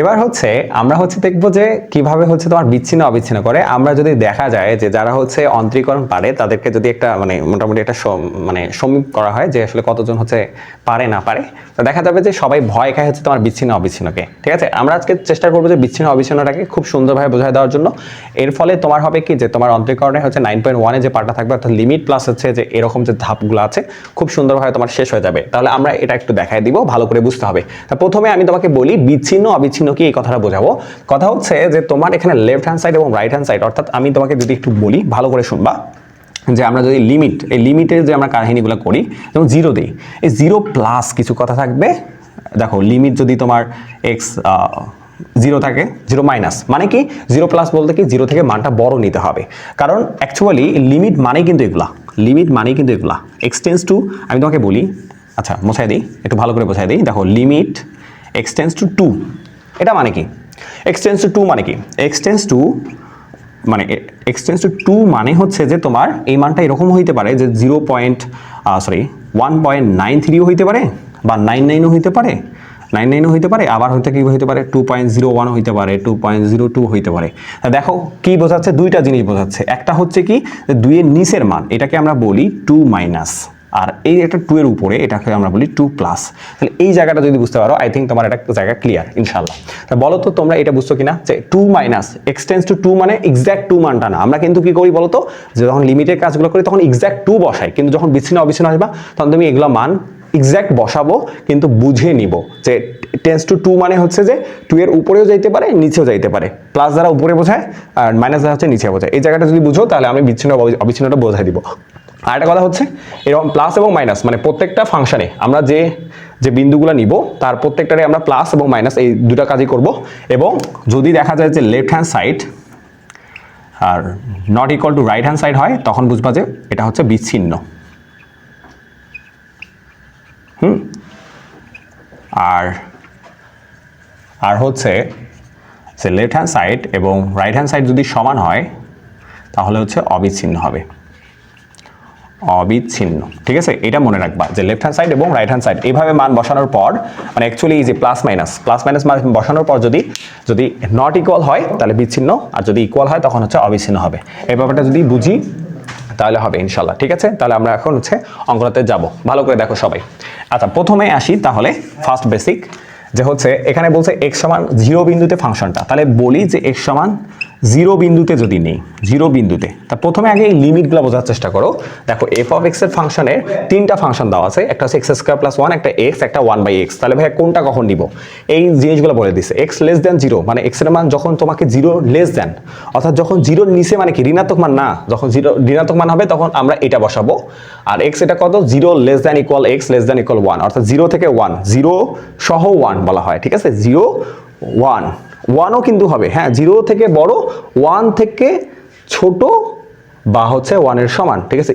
এবার হচ্ছে, আমরা হচ্ছে দেখব যে কীভাবে হচ্ছে তোমার বিচ্ছিন্ন, অবিচ্ছিন্ন করে। আমরা যদি দেখা যায় যে যারা হচ্ছে অন্তরীকরণ পারে, তাদেরকে যদি একটা মানে মোটামুটি একটা মানে সমীপ করা হয় যে আসলে কতজন হচ্ছে পারে, না পারে, তো দেখা যাবে যে সবাই ভয় খায় হচ্ছে তোমার বিচ্ছিন্ন, অবিচ্ছিন্নকে। ঠিক আছে? আমরা আজকে চেষ্টা করব যে বিচ্ছিন্ন, অবিচ্ছিন্নটাকে খুব সুন্দরভাবে বোঝায় দেওয়ার জন্য। এর ফলে তোমার হবে কি যে তোমার অন্তরীকরণে হচ্ছে নাইন পয়েন্ট ওয়ানে যে পার্টটা থাকবে, অর্থাৎ লিমিট প্লাস হচ্ছে যে এরকম যে ধাপগুলো আছে, খুব সুন্দরভাবে তোমার শেষ হয়ে যাবে। তাহলে আমরা এটা একটু দেখাই দিব, ভালো করে বুঝতে হবে। তা প্রথমে আমি তোমাকে বলি বিচ্ছিন্ন, অবিচ্ছিন্ন কি এই কথাটা বোঝাবো? কথা হচ্ছে যে তোমার এখানে লেফট হ্যান্ড সাইড এবং রাইট হ্যান্ড সাইড অর্থাৎ আমি তোমাকে যদি একটু বলি, ভালো করে শুনবা, যে আমরা যদি লিমিট এই লিমিটের যে আমরা কাহিনীগুলো করি, যেমন জিরো দিই, এই জিরো প্লাস কিছু কথা থাকবে। দেখো লিমিট যদি তোমার এক্স জিরো থাকে জিরো মাইনাস মানে কি? জিরো প্লাস বলতে কি জিরো থেকে মানটা বড় নিতে হবে। কারণ অ্যাকচুয়ালি লিমিট মানে কিন্তু এগুলা লিমিট মানে কিন্তু এগুলা। এক্সটেন্স টু আমি তোমাকে বলি আচ্ছা মোছাই দিই, একটু ভালো করে বোঝাই দিই। দেখো লিমিট এক্সটেন্স টু টু এটা মানে কি? এক্সটেন্স টু টু মানে কি? এক্সটেন্স টু মানে এক্সটেন্স টু টু মানে হচ্ছে যে তোমার এই মানটা এরকম হইতে পারে যে zero point sorry one point nine থ্রিও হইতে পারে বা নাইন নাইনও হইতে পারে। নাইন নাইনও হইতে পারে, আবার হইতে কী হইতে পারে? টু পয়েন্ট জিরো ওয়ানও হইতে পারে টু পয়েন্ট জিরো টু হইতে পারে। দেখো কি বোঝাচ্ছে? দুইটা জিনিস বোঝাচ্ছে। একটা হচ্ছে কি দুইয়ের নিচের মান, এটাকে আমরা বলি টু মাইনাস আর এই একটা টু এর উপরে এটাকে আমরা বলি টু প্লাস তাহলে এই জায়গাটা যদি বুঝতে পারো আই থিঙ্ক তোমার একটা জায়গা ক্লিয়ার ইনশাল্লাহ তা বলো তো, তোমরা এটা বুঝছ কিনা? যে two minus X tends to two মানে এক্স্যাক্ট টু মানটা না। আমরা কিন্তু কি করি বলো তো? যে যখন লিমিটের কাজগুলো করি, তখন এক্স্যাক্ট টু বসাই। কিন্তু যখন বিচ্ছিন্ন অবিচ্ছিন্ন আসবা, তখন তুমি এগুলো মান এক্স্যাক্ট বসাবো, কিন্তু বুঝে নিব। যে টেন্স টু টু মানে হচ্ছে যে টু এর উপরেও যাইতে পারে, নিচেও যাইতে পারে। প্লাস দ্বারা উপরে বোঝায়, আর মাইনাস দ্বারা হচ্ছে নিচে বোঝায়। এই জায়গাটা যদি বুঝো, তাহলে আমি বিচ্ছিন্ন অবি- অবিচ্ছিন্নটা বোঝাই দিব। আর একটা কথা হচ্ছে, এরকম প্লাস এবং মাইনাস মানে প্রত্যেকটা ফাংশনে আমরা যে যে বিন্দুগুলো নিব, তার প্রত্যেকটারে আমরা প্লাস এবং মাইনাস এই দুটা কাজই করব। এবং যদি দেখা যায় যে left hand side are not equal to right hand side হয়, তখন বুঝবা যে এটা হচ্ছে বিচ্ছিন্ন। হুম? আর আর হচ্ছে যে লেফট হ্যান্ড সাইড এবং রাইট হ্যান্ড সাইড যদি সমান হয়, তাহলে হচ্ছে অবিচ্ছিন্ন হবে। অবিচ্ছিন্ন। ঠিক আছে? এটা মনে রাখবা যে লেফট হ্যান্ড সাইড এবং রাইট হ্যান্ড সাইড এইভাবে মান বসানোর পর মানে অ্যাকচুয়ালি এই যে প্লাস মাইনাস প্লাস মাইনাস মান বসানোর পর যদি যদি নট ইকুয়াল হয়, তাহলে বিচ্ছিন্ন, আর যদি ইকুয়াল হয়, তখন হচ্ছে অবিচ্ছিন্ন হবে। এই ব্যাপারটা যদি বুঝি, তাহলে হবে ইনশাল্লাহ ঠিক আছে? তাহলে আমরা এখন হচ্ছে অঙ্কটাতে যাব। ভালো করে দেখো সবাই। আচ্ছা প্রথমে আসি তাহলে ফার্স্ট বেসিক যে হচ্ছে এখানে বলছে এক্স সমান জিরো বিন্দুতে ফাংশনটা তাহলে বলি যে এক্স সমান জিরো বিন্দুতে যদি নেই, জিরো বিন্দুতে, তা প্রথমে আগে এই লিমিটগুলো বোঝার চেষ্টা করো। দেখো এফ অফ এক্সের ফাংশনের তিনটা ফাংশন দেওয়া আছে, একটা হচ্ছে এক্স স্কোয়ার প্লাস ওয়ান একটা এক্স একটা ওয়ান বাই এক্স তাহলে ভাই কোনটা কখন নিব? এই জিনিসগুলো বলে দিচ্ছে এক্স লেস দেন জিরো মানে এক্সের মান যখন তোমাকে জিরো লেস দেন অর্থাৎ যখন জিরোর নিচে মানে কি, ঋণাত্মক মান না, যখন জিরো ঋণাত্মক মান হবে, তখন আমরা এটা বসাবো। আর এক্স এটা কত? Zero less than equal X less than equal one অর্থাৎ জিরো থেকে ওয়ান জিরো সহ ওয়ান বলা হয়, ঠিক আছে? জিরো ওয়ান ওয়ানও কিন্তু হবে। হ্যাঁ জিরো থেকে বড় ওয়ান থেকে ছোট বা হচ্ছে ওয়ানের সমান, ঠিক আছে?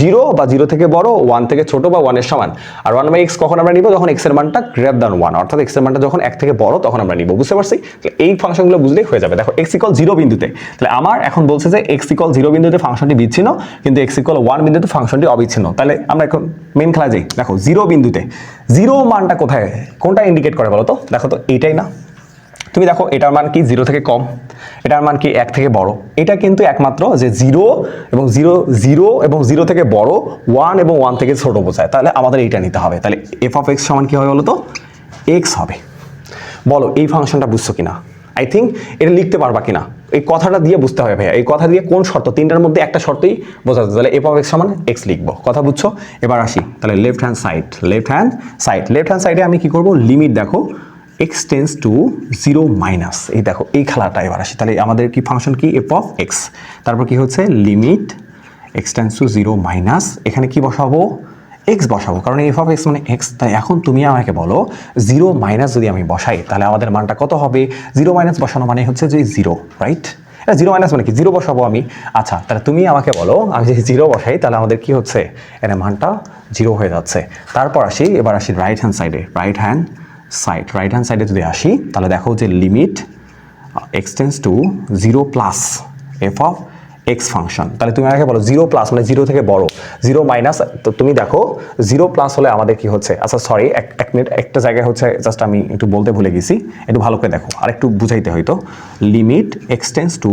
জিরো বা জিরো থেকে বড় ওয়ান থেকে ছোট বা ওয়ানের সমান। আর ওয়ান বাই এক্স কখন আমরা নিব? যখন এক্সের মানটা গ্রেটার দ্যান ওয়ান অর্থাৎ এক্সের মানটা যখন এক থেকে বড়, তখন আমরা নিব, বুঝতে পারছি? তাহলে এই ফাংশনগুলো বুঝলেই হয়ে যাবে। দেখো এক্স ইকল জিরো বিন্দুতে। তাহলে আমার এখন বলছে যে এক্স ইকল জিরো বিন্দুতে ফাংশনটি বিচ্ছিন্ন, কিন্তু এক্স ইকল ওয়ান বিন্দুতে ফাংশনটি অবিচ্ছিন্ন। তাহলে আমরা এখন মেন খেলা যাই। দেখো জিরো বিন্দুতে। জিরো মানটা কোথায়? কোনটা ইন্ডিকেট করে বলো তো? দেখো তো, এইটাই না? তুমি দেখো, এটার মান কি? জিরো থেকে কম। এটার মান কি? এক থেকে বড়। এটা কিন্তু একমাত্র যে জিরো এবং জিরো জিরো এবং জিরো থেকে বড়, ওয়ান এবং ওয়ান থেকে ছোট বোঝায়। তাহলে আমাদের এইটা নিতে হবে। তাহলে এফ অফ এক্স সমান কি হবে বলো তো? এক্স হবে। বলো, এই ফাংশনটা বুঝছ কিনা? আই থিঙ্ক এটা লিখতে পারবা কিনা? এই কথাটা দিয়ে বুঝতে হবে ভাইয়া। এই কথা দিয়ে কোন শর্ত? তিনটার মধ্যে একটা শর্তই বোঝা বোঝাতে তাহলে এফ অফ এক্স সমান এক্স লিখব। কথা বুঝছ? এবার আসি। তাহলে left hand side left hand side left hand সাইডে আমি কি করব? লিমিট দেখো। X tends to zero minus এই দেখো, এই খেলাটা এবার আসি। তাহলে আমাদের কি ফাংশন কি? এফ অফ এক্স তারপর কি হচ্ছে? Limit x tends to zero minus এখানে কি বসাবো? এক্স বসাবো। কারণ এফ অফ এক্স মানে এক্স তাই এখন তুমি আমাকে বলো জিরো মাইনাস যদি আমি বসাই, তাহলে আমাদের মানটা কত হবে? জিরো মাইনাস বসানো মানে হচ্ছে যে জিরো রাইট জিরো মাইনাস মানে কি? জিরো বসাবো আমি। আচ্ছা তাহলে তুমি আমাকে বলো, আমি যদি জিরো বসাই, তাহলে আমাদের কি হচ্ছে? এর মানটা জিরো হয়ে যাচ্ছে। তারপর আসি, এবার আসি রাইট হ্যান্ড সাইডে right hand side right hand সাইডে যদি আসি, তাহলে দেখো যে limit x tends to zero plus f of x function তাহলে তুমি আমাকে বলো জিরো প্লাস মানে জিরো থেকে বড়। জিরো মাইনাস তো তুমি দেখো জিরো প্লাস হলে আমাদের কি হচ্ছে? আচ্ছা সরি এক এক মিনিট একটা জায়গায় হচ্ছে জাস্ট আমি একটু বলতে ভুলে গেছি। একটু ভালো করে দেখো আর একটু বুঝাইতে হয়তো limit x tends to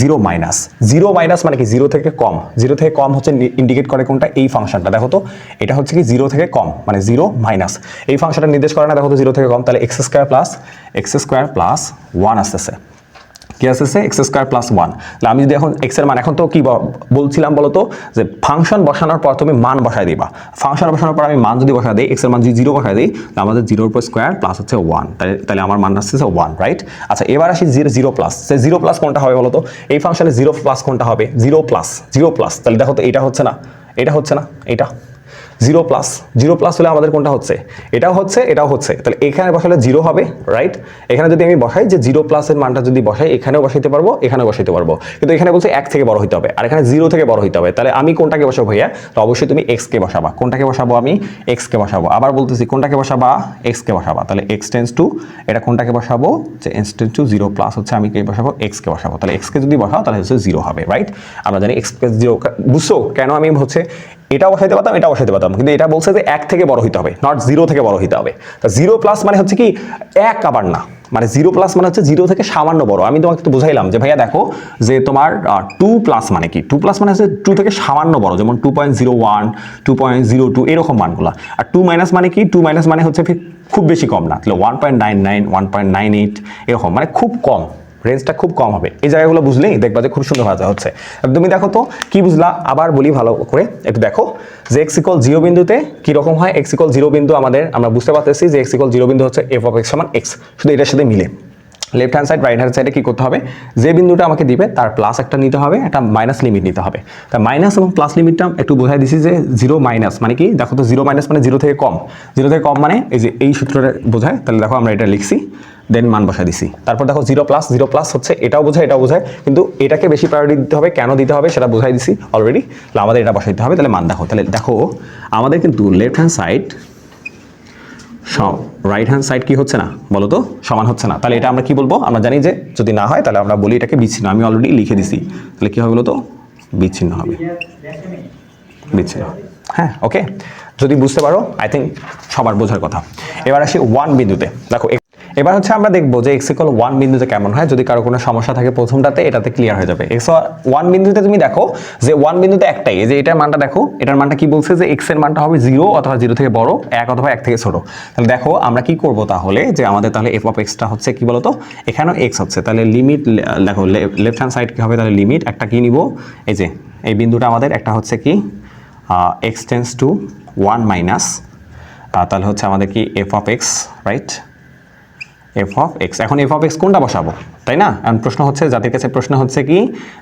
zero minus zero minus মানে কি? জিরো থেকে কম। জিরো থেকে কম হচ্ছে ইন্ডিকেট করে কোনটা? এই ফাংশনটা দেখো তো, এটা হচ্ছে কি জিরো থেকে কম মানে জিরো মাইনাস এই ফাংশনটা নির্দেশ করে না, দেখো তো জিরো থেকে কম, তাহলে x square plus x square plus one আসতেছে। কি আসতেছে এক্স স্কোয়ার প্লাস ওয়ান তাহলে আমি যদি এখন এক্সের মান, এখন তো কি বলছিলাম বলো তো, যে ফাংশন বসানোর পর তুমি মান বসায় দিবা। ফাংশন বসানোর পর আমি মান যদি বসায় দিই এক্সের মান যদি জিরো বসায় দিই, তাহলে আমাদের জিরোর উপর স্কোয়ার প্লাস হচ্ছে ওয়ান তাহলে তাহলে আমার মান আসতেছে ওয়ান রাইট আচ্ছা এবার আসি জিরো জিরো প্লাস সে জিরো প্লাস কোনটা হবে বলো তো? এই ফাংশনে জিরো প্লাস কোনটা হবে? জিরো প্লাস জিরো প্লাস তাহলে দেখো তো, এটা হচ্ছে না, এটা হচ্ছে না, এটা। Zero plus. জিরো প্লাস হলে আমাদের কোনটা হচ্ছে? এটাও হচ্ছে এটাও হচ্ছে। তাহলে এখানে বসালে জিরো হবে রাইট এখানে যদি আমি বসাই যে জিরো প্লাসের মানটা যদি বসাই, এখানেও বসাইতে পারব, এখানেও বসাইতে পারব। কিন্তু এখানে বলছে এক থেকে বড় হইতে হবে, আর এখানে জিরো থেকে বড় হইতে হবে। তাহলে আমি কোনটাকে বসাবো ভাইয়া? তো অবশ্যই তুমি এক্স কে বসাবা। কোনটাকে বসাবো আমি? এক্স কে বসাবো। আবার বলতেছি, কোনটাকে বসাবা? এক্স কে বসাবা। তাহলে এক্স টেন্স টু এটা কোনটাকে বসাবো? যে x tends to zero plus হচ্ছে, আমি কে বসাবো? এক্স কে বসাবো। তাহলে এক্স কে যদি বসাও, তাহলে হচ্ছে জিরো হবে রাইট আমরা জানি এক্স কে জিরো বুঝছ? কেন আমি হচ্ছে এটা বসাইতে পারতাম এটা বসাইতে পারতাম। কিন্তু এটা বলছে যে এক থেকে বড় হইতে হবে নট জিরো থেকে বড় হইতে হবে। তা জিরো প্লাস মানে হচ্ছে কি, এক আবার না। মানে জিরো প্লাস মানে হচ্ছে জিরো থেকে সামান্য বড়। আমি তোমাকে একটু বুঝাইলাম যে ভাইয়া দেখো যে তোমার টু প্লাস মানে কি? টু প্লাস মানে হচ্ছে টু থেকে সামান্য বড়, যেমন two point zero one two point zero two এরকম মানগুলো। আর টু মাইনাস মানে কি? টু মাইনাস মানে হচ্ছে খুব বেশি কম না। তাহলে one point nine nine one point nine eight এরকম। মানে খুব কম। রেঞ্জটা খুব কম হবে। এই জায়গাগুলো বুঝলেই দেখবা যে খুব সুন্দর ভাজা হচ্ছে। তুমি দেখো তো, কি বুঝলা? আবার বলি ভালো করে, একটু দেখো যে এক্সিকল জিরো বিন্দুতে কীরকম হয়? এক্স ইকল জিরো বিন্দু আমাদের, আমরা বুঝতে পারতেছি যে এক্সিকল জিরো বিন্দু হচ্ছে এফ অফ এক্স সমান এক্স শুধু এটার সাথে মিলে। Left hand side right hand সাইডে কি করতে হবে? যে বিন্দুটা আমাকে দিবে, তার প্লাস একটা নিতে হবে, একটা মাইনাস লিমিট নিতে হবে। তা মাইনাস এবং প্লাস লিমিটটা একটু বোঝাই দিছি যে জিরো মাইনাস মানে কি? দেখো তো জিরো মাইনাস মানে জিরো থেকে কম। জিরো থেকে কম মানে এই যে এই সূত্রটা বোঝায়, তাহলে দেখো আমরা এটা লিখছি দেন মান বসা দিছি। তারপর দেখো জিরো প্লাস জিরো প্লাস হচ্ছে, এটাও বোঝায় এটাও বোঝায়, কিন্তু এটাকে বেশি প্রায়োরিটি দিতে হবে, কেন দিতে হবে সেটা বোঝাই দিছি অলরেডি তাহলে আমাদের এটা বসাইতে হবে, তাহলে মান দেখো। তাহলে দেখো, আমাদের কিন্তু left hand side right hand side কি হচ্ছে না? বলো তো সমান হচ্ছে না। তাহলে এটা আমরা কি বলব? আমরা জানি যে যদি না হয়, তাহলে আমরা বলি এটাকে বিচ্ছিন্ন। আমি অলরেডি লিখে দিছি। তাহলে কি হবে বলো তো বিচ্ছিন্ন হবে। বিচ্ছিন্ন হ্যাঁ ওকে যদি বুঝতে পারো আই থিঙ্ক সবার বোঝার কথা। এবার আসি ওয়ান বিন্দুতে। দেখো এবার হচ্ছে আমরা দেখব যে এক্স ইকল ওয়ান বিন্দুতে কেমন হয়। যদি কারও কোনো সমস্যা থাকে প্রথমটাতে, এটাতে ক্লিয়ার হয়ে যাবে। এক্স ওয়ান বিন্দুতে তুমি দেখো যে ওয়ান বিন্দুতে একটাই। যে এটার মানটা দেখো, এটার মানটা কি বলছে যে এক্সের মানটা হবে জিরো অথবা জিরো থেকে বড়, এক অথবা এক থেকে ছোট। তাহলে দেখো আমরা কি করব তাহলে? যে আমাদের তাহলে এফ অফ এক্সটা হচ্ছে কি বলতো? এখানেও এক্স হচ্ছে। তাহলে লিমিট দেখো লেফট হ্যান্ড সাইড কী হবে? তাহলে লিমিট একটা কি নিব? এই যে, এই বিন্দুটা আমাদের একটা হচ্ছে কি x tends to one minus তাহলে হচ্ছে আমাদের কি f of x right f of x এখন এফ অফ এক্স কোনটা বসাবো? তাই না? এখন প্রশ্ন হচ্ছে, জাতির কাছে প্রশ্ন হচ্ছে কি?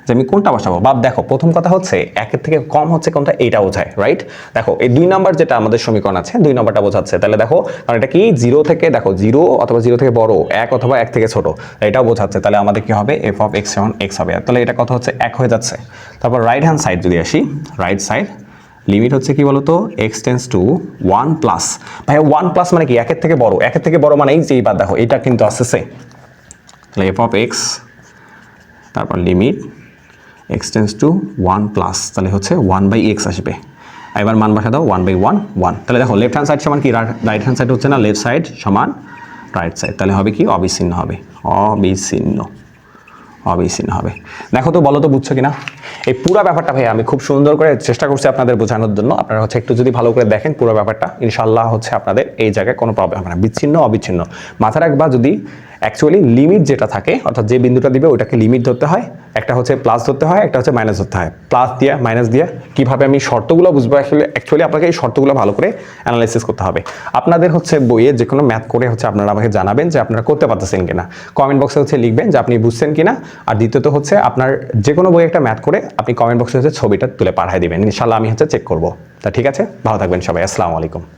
যে আমি কোনটা বসাবো? বাপ, দেখো, প্রথম কথা হচ্ছে, একের থেকে কম হচ্ছে কোনটা, এইটা বোঝায় রাইট দেখো, এই দুই নাম্বার যেটা আমাদের সমীকরণ আছে, দুই নাম্বারটা বোঝাচ্ছে। তাহলে দেখো, কারণ এটা কি? জিরো থেকে, দেখো জিরো অথবা জিরো থেকে বড়, এক অথবা এক থেকে ছোট, এটাও বোঝাচ্ছে। তাহলে আমাদের কি হবে? এফ অফ এক্স যেমন এক্স হবে। তাহলে এটা কথা হচ্ছে এক হয়ে যাচ্ছে। তারপর রাইট হ্যান্ড সাইড যদি আসি রাইট সাইড লিমিট হচ্ছে কি বলতো? X tends to one plus ভাই ওয়ান প্লাস মানে কি? একের থেকে বড়। একের থেকে বড় মানে এই যে এইবার দেখো, এটা কিন্তু আসতেছে। তাহলে এফ অফ এক্স তারপর limit x tends to one plus তাহলে হচ্ছে ওয়ান বাই এক্স আসবে। এবার মান বসা দাও ওয়ান বাই ওয়ান ওয়ান তাহলে দেখো লেফট হ্যান্ড সাইড সমান কি? রাইট হ্যান্ড সাইড হচ্ছে না লেফট সাইড সমান রাইট সাইড তাহলে হবে কি? অবিচ্ছিন্ন হবে। অবিচ্ছিন্ন। অবিচ্ছিন্ন হবে। দেখো তো, বলো তো, বুঝছ কিনা? এই পুরো ব্যাপারটা ভাই আমি খুব সুন্দর করে চেষ্টা করছি আপনাদের বোঝানোর জন্য। আপনারা হচ্ছে একটু যদি ভালো করে দেখেন পুরো ব্যাপারটা ইনশাল্লাহ হচ্ছে আপনাদের এই জায়গায় কোনো প্রবলেম হবে না। বিচ্ছিন্ন, অবিচ্ছিন্ন। মাথা রাখবা, যদি অ্যাকচুয়ালি লিমিট যেটা থাকে, অর্থাৎ যে বিন্দুটা দিবে ওটাকে লিমিট ধরতে হয়, একটা হচ্ছে প্লাস ধরতে হয়, একটা হচ্ছে মাইনাস ধরতে হয়। প্লাস দিয়ে মাইনাস দিয়ে কীভাবে আমি শর্তগুলো বুঝব? অ্যাকচুয়ালি অ্যাকচুয়ালি আপনাকে এই শর্তগুলো ভালো করে অ্যানালাইসিস করতে হবে। আপনাদের হচ্ছে বইয়ে যে কোনো ম্যাথ করে হচ্ছে আপনারা আমাকে জানাবেন যে আপনারা করতে পারতেছেন কিনা। কমেন্ট বক্সে হচ্ছে লিখবেন যে আপনি বুঝছেন কিনা। আর দ্বিতীয়ত হচ্ছে আপনার যে কোনো বই একটা ম্যাথ করে আপনি কমেন্ট বক্সে হচ্ছে ছবিটা তুলে পাঠিয়ে দেবেন। ইনশাল্লাহ আমি হচ্ছে চেক করব। তা ঠিক আছে? ভালো থাকবেন সবাই। আসসালামু আলাইকুম।